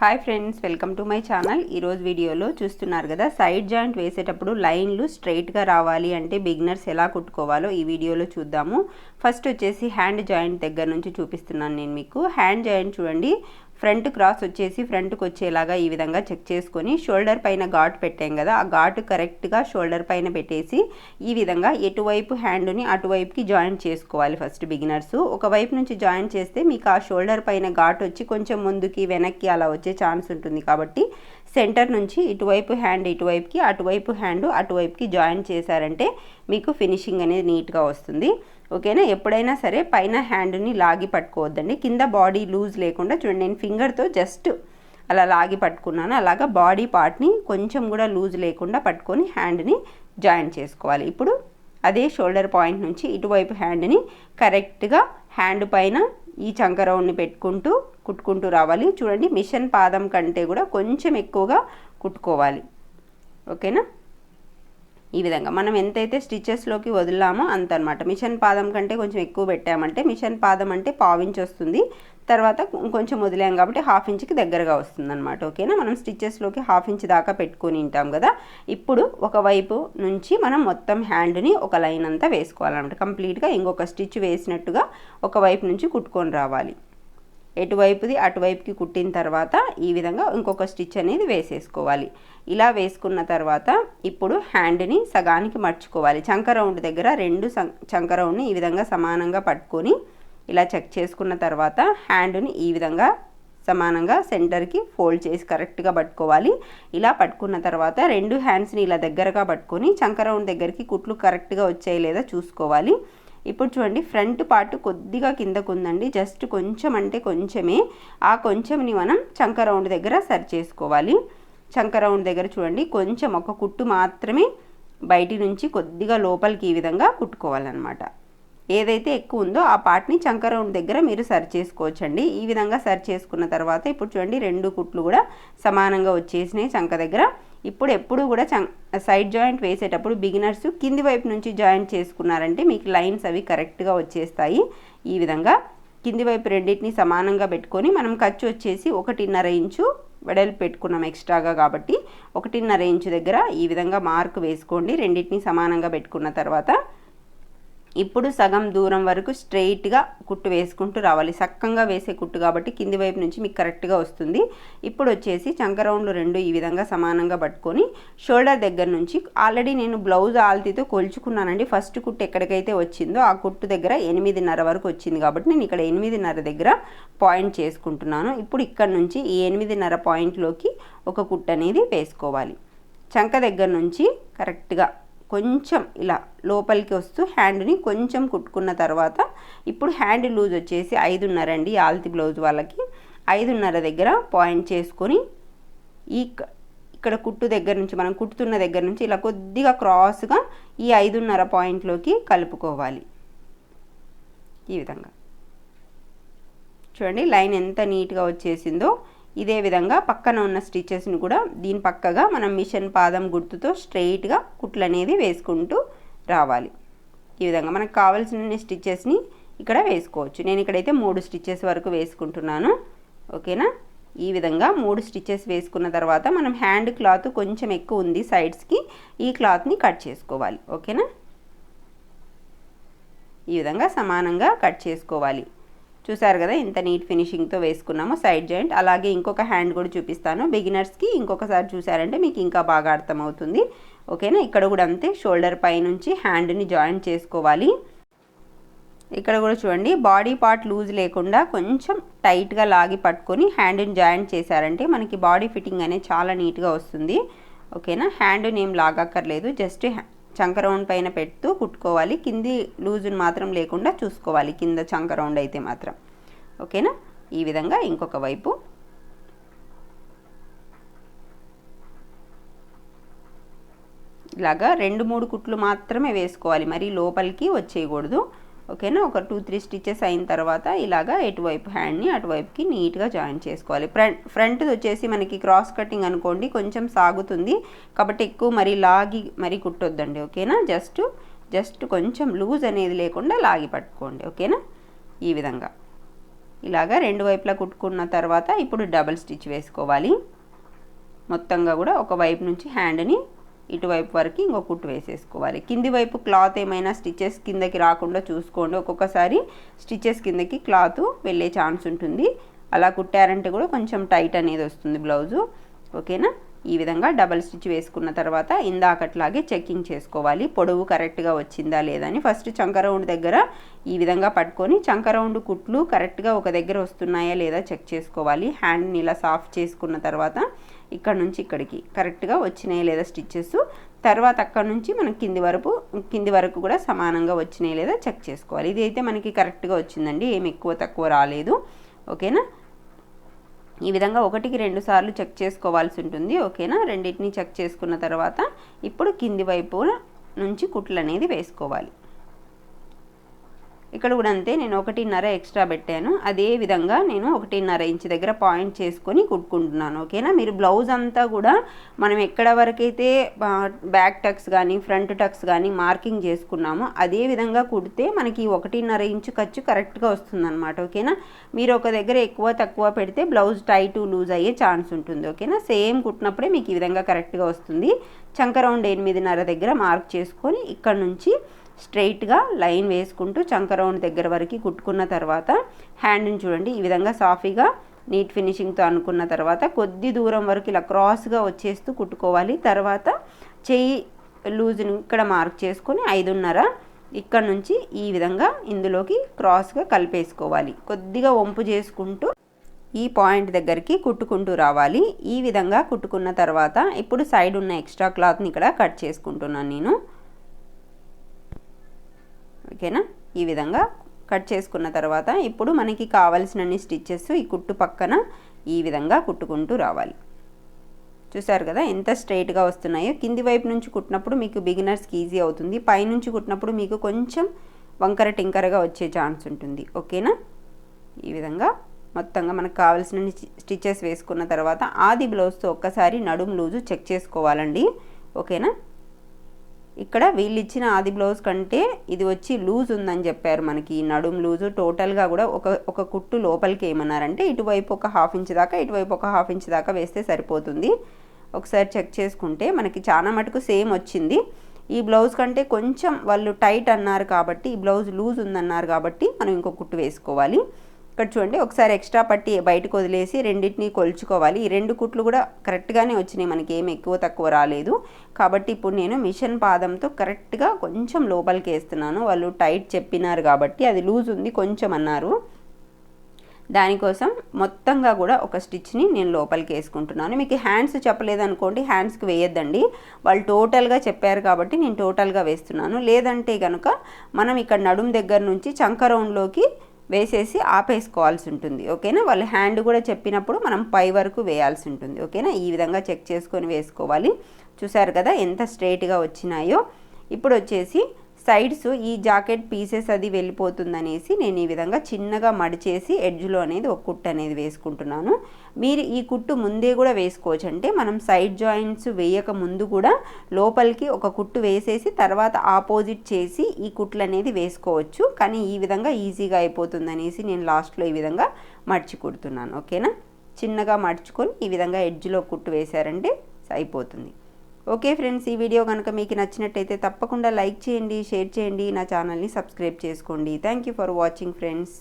Hi friends welcome to my channel ఈరోజు వీడియోలో చూస్తున్నారు కదా సైడ్ జాయింట్ వేసేటప్పుడు లైన్లు స్ట్రైట్గా రావాలి అంటే బిగినర్స్ ఎలా కుట్టుకోవాలో ఈ వీడియోలో చూద్దాము. ఫస్ట్ వచ్చేసి హ్యాండ్ జాయింట్ దగ్గర నుంచి చూపిస్తున్నాను నేను మీకు. హ్యాండ్ జాయింట్ చూడండి. ఫ్రంట్ క్రాస్ వచ్చేసి ఫ్రంట్కి వచ్చేలాగా ఈ విధంగా చెక్ చేసుకొని షోల్డర్ పైన ఘాట్ పెట్టాం కదా ఆ ఘాటు కరెక్ట్గా షోల్డర్ పైన పెట్టేసి ఈ విధంగా ఎటువైపు హ్యాండ్ని అటువైపుకి జాయింట్ చేసుకోవాలి ఫస్ట్ బిగినర్స్. ఒకవైపు నుంచి జాయింట్ చేస్తే మీకు ఆ షోల్డర్ పైన ఘాట్ వచ్చి కొంచెం ముందుకి వెనక్కి అలా వచ్చే ఛాన్స్ ఉంటుంది కాబట్టి సెంటర్ నుంచి ఇటువైపు హ్యాండ్ ఇటువైపుకి అటువైపు హ్యాండ్ అటువైపుకి జాయిన్ చేశారంటే మీకు ఫినిషింగ్ అనేది నీట్గా వస్తుంది. ఓకేనా? ఎప్పుడైనా సరే పైన హ్యాండ్ని లాగి పట్టుకోవద్దండి. కింద బాడీ లూజ్ లేకుండా చూడండి. నేను ఫింగర్తో జస్ట్ అలా లాగి పట్టుకున్నాను. అలాగా బాడీ పార్ట్ని కొంచెం కూడా లూజ్ లేకుండా పట్టుకొని హ్యాండ్ని జాయిన్ చేసుకోవాలి. ఇప్పుడు అదే షోల్డర్ పాయింట్ నుంచి ఇటువైపు హ్యాండ్ని కరెక్ట్గా హ్యాండ్ పైన ఈ చంక రౌండ్ని పెట్టుకుంటూ కుట్టుకుంటూ రావాలి. చూడండి మిషన్ పాదం కంటే కూడా కొంచెం ఎక్కువగా కుట్టుకోవాలి. ఓకేనా? ఈ విధంగా. మనం ఎంతైతే స్టిచెస్లోకి వదిలామో అంత అనమాట మిషన్ పాదం కంటే కొంచెం ఎక్కువ పెట్టామంటే మిషన్ పాదం అంటే పావించి వస్తుంది తర్వాత కొంచెం వదిలాం కాబట్టి హాఫ్ ఇంచ్కి దగ్గరగా వస్తుంది అనమాట ఓకేనా? మనం స్టిచ్చెస్లోకి హాఫ్ ఇంచ్ దాకా పెట్టుకొని ఉంటాం కదా? ఇప్పుడు ఒకవైపు నుంచి మనం మొత్తం హ్యాండ్ని ఒక లైన్ అంతా వేసుకోవాలన్నమాట. కంప్లీట్గా ఇంకొక స్టిచ్ వేసినట్టుగా ఒకవైపు నుంచి కుట్టుకొని రావాలి. ఎటువైపుది అటువైపుకి కుట్టిన తర్వాత ఈ విధంగా ఇంకొక స్టిచ్ అనేది వేసేసుకోవాలి. ఇలా వేసుకున్న తర్వాత ఇప్పుడు హ్యాండ్ని సగానికి మర్చుకోవాలి చంక రౌండ్ దగ్గర రెండు చంక రౌండ్ని ఈ విధంగా సమానంగా పట్టుకొని ఇలా చెక్ చేసుకున్న తర్వాత హ్యాండ్ని ఈ విధంగా సమానంగా సెంటర్కి ఫోల్డ్ చేసి కరెక్ట్గా పట్టుకోవాలి. ఇలా పట్టుకున్న తర్వాత రెండు హ్యాండ్స్ని ఇలా దగ్గరగా పట్టుకొని చంక రౌండ్ దగ్గరికి కుట్లు కరెక్ట్గా వచ్చాయి లేదా చూసుకోవాలి. ఇప్పుడు చూడండి ఫ్రంట్ పార్ట్ కొద్దిగా కిందకు ఉందండి. జస్ట్ కొంచెం అంటే కొంచెమే. ఆ కొంచెంని మనం చంక రౌండ్ దగ్గర సరి చేసుకోవాలి. చంక రౌండ్ దగ్గర చూడండి కొంచెం ఒక కుట్టు మాత్రమే బయటి నుంచి కొద్దిగా లోపలికి ఈ విధంగా కుట్టుకోవాలన్నమాట. ఏదైతే ఎక్కువ ఉందో ఆ పార్ట్ని చంక రౌండ్ దగ్గర మీరు సరి చేసుకోవచ్చండి. ఈ విధంగా సరి చేసుకున్న తర్వాత ఇప్పుడు చూడండి రెండు కుట్లు కూడా సమానంగా వచ్చేసినాయి చంక దగ్గర. ఇప్పుడు ఎప్పుడు కూడా చం సైడ్ జాయింట్ వేసేటప్పుడు బిగినర్స్ కింది వైపు నుంచి జాయింట్ చేసుకున్నారంటే మీకు లైన్స్ అవి కరెక్ట్గా వచ్చేస్తాయి. ఈ విధంగా కింది వైపు రెండింటిని సమానంగా పెట్టుకొని మనం ఖర్చు వచ్చేసి ఒకటిన్నర ఇంచు వెడల్పు పెట్టుకున్నాం ఎక్స్ట్రాగా కాబట్టి ఒకటిన్నర ఇంచు దగ్గర ఈ విధంగా మార్క్ వేసుకోండి. రెండింటిని సమానంగా పెట్టుకున్న తర్వాత ఇప్పుడు సగం దూరం వరకు స్ట్రెయిట్గా కుట్టు వేసుకుంటూ రావాలి. సక్కంగా వేసే కుట్టు కాబట్టి కింది వైపు నుంచి మీకు కరెక్ట్గా వస్తుంది. ఇప్పుడు వచ్చేసి చంక రౌండ్లు రెండు ఈ విధంగా సమానంగా పట్టుకొని షోల్డర్ దగ్గర నుంచి ఆల్రెడీ నేను బ్లౌజ్ ఆల్తీతో కొలుచుకున్నానండి. ఫస్ట్ కుట్టు ఎక్కడికైతే వచ్చిందో ఆ కుట్టు దగ్గర ఎనిమిదిన్నర వరకు వచ్చింది కాబట్టి నేను ఇక్కడ ఎనిమిదిన్నర దగ్గర పాయింట్ చేసుకుంటున్నాను. ఇప్పుడు ఇక్కడ నుంచి ఈ ఎనిమిదిన్నర పాయింట్లోకి ఒక కుట్టు అనేది వేసుకోవాలి. చంక దగ్గర నుంచి కరెక్ట్గా కొంచెం ఇలా లోపలికి వస్తూ హ్యాండ్ని కొంచెం కుట్టుకున్న తర్వాత ఇప్పుడు హ్యాండ్ లూజ్ వచ్చేసి ఐదున్నర అండి ఆల్తి బ్లౌజ్ వాళ్ళకి. ఐదున్నర దగ్గర పాయింట్ చేసుకొని ఈ ఇక్కడ కుట్టు దగ్గర నుంచి మనం కుట్టుతున్న దగ్గర నుంచి ఇలా కొద్దిగా క్రాస్గా ఈ ఐదున్నర పాయింట్లోకి కలుపుకోవాలి. ఈ విధంగా. చూడండి లైన్ ఎంత నీట్గా వచ్చేసిందో ఇదే విధంగా పక్కన ఉన్న స్టిచెస్ని కూడా దీని పక్కగా మనం మిషన్ పాదం గుర్తుతో స్ట్రెయిట్గా కుట్లు అనేది వేసుకుంటూ రావాలి. ఈ విధంగా మనకు కావాల్సిన స్టిచెస్ని ఇక్కడ వేసుకోవచ్చు. నేను ఇక్కడైతే మూడు స్టిచెస్ వరకు వేసుకుంటున్నాను. ఓకేనా? ఈ విధంగా మూడు స్టిచెస్ వేసుకున్న తర్వాత మనం హ్యాండ్ క్లాత్ కొంచెం ఎక్కువ ఉంది సైడ్స్కి ఈ క్లాత్ని కట్ చేసుకోవాలి. ఓకేనా? ఈ విధంగా సమానంగా కట్ చేసుకోవాలి. చూసారు కదా ఇంత నీట్ ఫినిషింగ్తో వేసుకున్నాము సైడ్ జాయింట్ అలాగే ఇంకొక హ్యాండ్ కూడా చూపిస్తాను. బిగినర్స్కి ఇంకొకసారి చూసారంటే మీకు ఇంకా బాగా అర్థమవుతుంది. ఓకేనా ఇక్కడ కూడా అంతే షోల్డర్ పై నుంచి హ్యాండ్ని జాయింట్ చేసుకోవాలి. ఇక్కడ కూడా చూడండి బాడీ పార్ట్ లూజ్ లేకుండా కొంచెం టైట్గా లాగి పట్టుకొని హ్యాండ్ని జాయింట్ చేశారంటే మనకి బాడీ ఫిట్టింగ్ అనేది చాలా నీట్గా వస్తుంది. ఓకేనా హ్యాండ్ నేమ్ లాగక్కర్లేదు జస్ట్ చంక రౌండ్ పైన పెడుతూ కుట్టుకోవాలి. కింది లూజుని మాత్రం లేకుండా చూసుకోవాలి. కింద చంక రౌండ్ అయితే మాత్రం. ఓకేనా? ఈ విధంగా ఇంకొక వైపు. ఇలాగా రెండు మూడు కుట్లు మాత్రమే వేసుకోవాలి. మరి లోపలికి వచ్చేయకూడదు. ఓకేనా? ఒక టూ త్రీ స్టిచెస్ అయిన తర్వాత ఇలాగా ఎటువైపు హ్యాండ్ని అటువైపుకి నీట్గా జాయిన్ చేసుకోవాలి. ఫ్రంట్ ఫ్రంట్ వచ్చేసి మనకి క్రాస్ కటింగ్ అనుకోండి కొంచెం సాగుతుంది. కాబట్టి ఎక్కువ మరి లాగి మరి కుట్టొద్దండి ఓకేనా? జస్ట్ జస్ట్ కొంచెం లూజ్ అనేది లేకుండా లాగి పట్టుకోండి ఓకేనా? ఈ విధంగా. ఇలాగా రెండు వైపులా కుట్టుకున్న తర్వాత ఇప్పుడు డబల్ స్టిచ్ వేసుకోవాలి. మొత్తంగా కూడా ఒక వైపు నుంచి హ్యాండ్ని ఇటువైపు వరకు ఇంకో కుట్టు వేసేసుకోవాలి. కింది వైపు క్లాత్ ఏమైనా స్టిచెస్ కిందకి రాకుండా చూసుకోండి. ఒక్కొక్కసారి స్టిచెస్ కిందకి క్లాత్ వెళ్ళే ఛాన్స్ ఉంటుంది. అలా కుట్టారంటే కూడా కొంచెం టైట్ అనేది వస్తుంది బ్లౌజు. ఓకేనా? ఈ విధంగా డబల్ స్టిచ్ వేసుకున్న తర్వాత ఇందాకట్లాగే చెక్కింగ్ చేసుకోవాలి. పొడవు కరెక్ట్గా వచ్చిందా లేదని ఫస్ట్ చంక రౌండ్ దగ్గర ఈ విధంగా పట్టుకొని చంక రౌండ్ కుట్లు కరెక్ట్గా ఒక దగ్గర వస్తున్నాయా లేదా చెక్ చేసుకోవాలి. హ్యాండ్ని ఇలా సాఫ్ట్ చేసుకున్న తర్వాత ఇక్కడ నుంచి ఇక్కడికి కరెక్ట్గా వచ్చినాయి లేదా స్టిచ్చెస్. తర్వాత అక్కడ నుంచి మనం కింది వరకు కింది వరకు కూడా సమానంగా వచ్చినాయి లేదా చెక్ చేసుకోవాలి. ఇది అయితే మనకి కరెక్ట్గా వచ్చిందండి. ఏమి ఎక్కువ తక్కువ రాలేదు. ఓకేనా? ఈ విధంగా ఒకటికి రెండు సార్లు చెక్ చేసుకోవాల్సి ఉంటుంది ఓకేనా? రెండింటిని చెక్ చేసుకున్న తర్వాత ఇప్పుడు కింది వైపు నుంచి కుట్లు అనేది వేసుకోవాలి. ఇక్కడ కూడా అంతే నేను ఒకటిన్నర ఎక్స్ట్రా పెట్టాను. అదే విధంగా నేను ఒకటిన్నర ఇంచ్ దగ్గర పాయింట్ చేసుకొని కుట్టుకుంటున్నాను ఓకేనా? మీరు బ్లౌజ్ అంతా కూడా మనం ఎక్కడ వరకైతే బ్యాక్ టక్స్ కానీ ఫ్రంట్ టక్స్ కానీ మార్కింగ్ చేసుకున్నామో అదే విధంగా కుడితే మనకి ఒకటిన్నర ఇంచు ఖర్చు కరెక్ట్గా వస్తుందన్నమాట ఓకేనా? మీరు ఒక దగ్గర ఎక్కువ తక్కువ పెడితే బ్లౌజ్ టైట్ లూజ్ అయ్యే ఛాన్స్ ఉంటుంది ఓకేనా? సేమ్ కుట్టినప్పుడే మీకు ఈ విధంగా కరెక్ట్గా వస్తుంది. చంక రౌండ్ ఎనిమిదిన్నర దగ్గర మార్క్ చేసుకొని ఇక్కడ నుంచి స్ట్రైట్గా లైన్ వేసుకుంటూ చంక రౌండ్ దగ్గర వరకు కుట్టుకున్న తర్వాత హ్యాండ్ని చూడండి. ఈ విధంగా సాఫీగా నీట్ ఫినిషింగ్తో అనుకున్న తర్వాత కొద్ది దూరం వరకు ఇలా క్రాస్గా వచ్చేస్తూ కుట్టుకోవాలి. తర్వాత చెయ్యి లూజ్ని ఇక్కడ మార్క్ చేసుకొని ఐదున్నర ఇక్కడ నుంచి ఈ విధంగా ఇందులోకి క్రాస్గా కలిపేసుకోవాలి. కొద్దిగా వంపు చేసుకుంటూ ఈ పాయింట్ దగ్గరికి కుట్టుకుంటూ రావాలి. ఈ విధంగా కుట్టుకున్న తర్వాత ఇప్పుడు సైడ్ ఉన్న ఎక్స్ట్రా క్లాత్ని ఇక్కడ కట్ చేసుకుంటున్నాను నేను. ఓకేనా? ఈ విధంగా కట్ చేసుకున్న తర్వాత ఇప్పుడు మనకి కావలసినన్ని స్టిచ్చెస్ ఈ కుట్టు పక్కన ఈ విధంగా కుట్టుకుంటూ రావాలి. చూసారు కదా? ఎంత స్ట్రైట్గా వస్తున్నాయో. కింది వైపు నుంచి కుట్టినప్పుడు మీకు బిగినర్స్కి ఈజీ అవుతుంది. పైనుంచి కుట్టినప్పుడు మీకు కొంచెం వంకర టింకరగా వచ్చే ఛాన్స్ ఉంటుంది. ఓకేనా? ఈ విధంగా మొత్తంగా మనకు కావాల్సిన స్టిచెస్ వేసుకున్న తర్వాత ఆది బ్లౌజ్తో ఒక్కసారి నడుము లూజు చెక్ చేసుకోవాలండి. ఓకేనా? ఇక్కడ వీళ్ళు ఇచ్చిన ఆది బ్లౌజ్ కంటే ఇది వచ్చి లూజ్ ఉందని చెప్పారు మనకి. నడుం లూజు టోటల్గా కూడా ఒక ఒక కుట్టు లోపలికి ఏమన్నారంటే ఇటువైపు ఒక హాఫ్ ఇంచ్ దాకా ఇటువైపు ఒక హాఫ్ ఇంచ్ దాకా వేస్తే సరిపోతుంది. ఒకసారి చెక్ చేసుకుంటే మనకి చాలా మటుకు సేమ్ వచ్చింది. ఈ బ్లౌజ్ కంటే కొంచెం వాళ్ళు టైట్ అన్నారు కాబట్టి ఈ బ్లౌజ్ లూజ్ ఉందన్నారు కాబట్టి మనం ఇంకో కుట్టు వేసుకోవాలి. ఇక్కడ చూడండి ఒకసారి ఎక్స్ట్రా పట్టి బయటకు వదిలేసి రెండింటిని కొలుచుకోవాలి. ఈ రెండు కుట్లు కూడా కరెక్ట్గానే వచ్చినాయి మనకి ఏమి ఎక్కువ తక్కువ రాలేదు. కాబట్టి ఇప్పుడు నేను మిషన్ పాదంతో కరెక్ట్గా కొంచెం లోపలికి వేస్తున్నాను. వాళ్ళు టైట్ చెప్పినారు కాబట్టి అది లూజ్ ఉంది కొంచెం అన్నారు. దానికోసం మొత్తంగా కూడా ఒక స్టిచ్ని నేను లోపలికి వేసుకుంటున్నాను. మీకు హ్యాండ్స్ చెప్పలేదనుకోండి హ్యాండ్స్కి వేయొద్దండి. వాళ్ళు టోటల్గా చెప్పారు కాబట్టి నేను టోటల్గా వేస్తున్నాను. లేదంటే కనుక మనం ఇక్కడ నడుం దగ్గర నుంచి చంక రౌండ్లోకి వేసేసి ఆపేసుకోవాల్సి ఉంటుంది ఓకేనా? వాళ్ళు హ్యాండ్ కూడా చెప్పినప్పుడు మనం పై వరకు వేయాల్సి ఉంటుంది ఓకేనా? ఈ విధంగా చెక్ చేసుకొని వేసుకోవాలి. చూసారు కదా ఎంత స్ట్రైట్గా వచ్చినాయో? ఇప్పుడు వచ్చేసి సైడ్స్ ఈ జాకెట్ పీసెస్ అది వెళ్ళిపోతుందనేసి నేను ఈ విధంగా చిన్నగా మడిచేసి ఎడ్జ్లో అనేది ఒక కుట్టు అనేది వేసుకుంటున్నాను. మీరు ఈ కుట్టు ముందే కూడా వేసుకోవచ్చు. అంటే మనం సైడ్ జాయింట్స్ వేయక ముందు కూడా లోపలికి ఒక కుట్టు వేసేసి తర్వాత ఆపోజిట్ చేసి ఈ కుట్లు అనేది వేసుకోవచ్చు. కానీ ఈ విధంగా ఈజీగా అయిపోతుంది అనేసి నేను లాస్ట్లో ఈ విధంగా మడిచి కుడుతున్నాను. ఓకేనా? చిన్నగా మడుచుకొని ఈ విధంగా ఎడ్జ్లో కుట్టు వేశారంటే అయిపోతుంది ఓకే ఫ్రెండ్స్ ఈ వీడియో కనుక మీకు నచ్చినట్టయితే తప్పకుండా లైక్ చేయండి షేర్ చేయండి నా ఛానల్ని సబ్స్క్రైబ్ చేసుకోండి. Thank you for watching friends.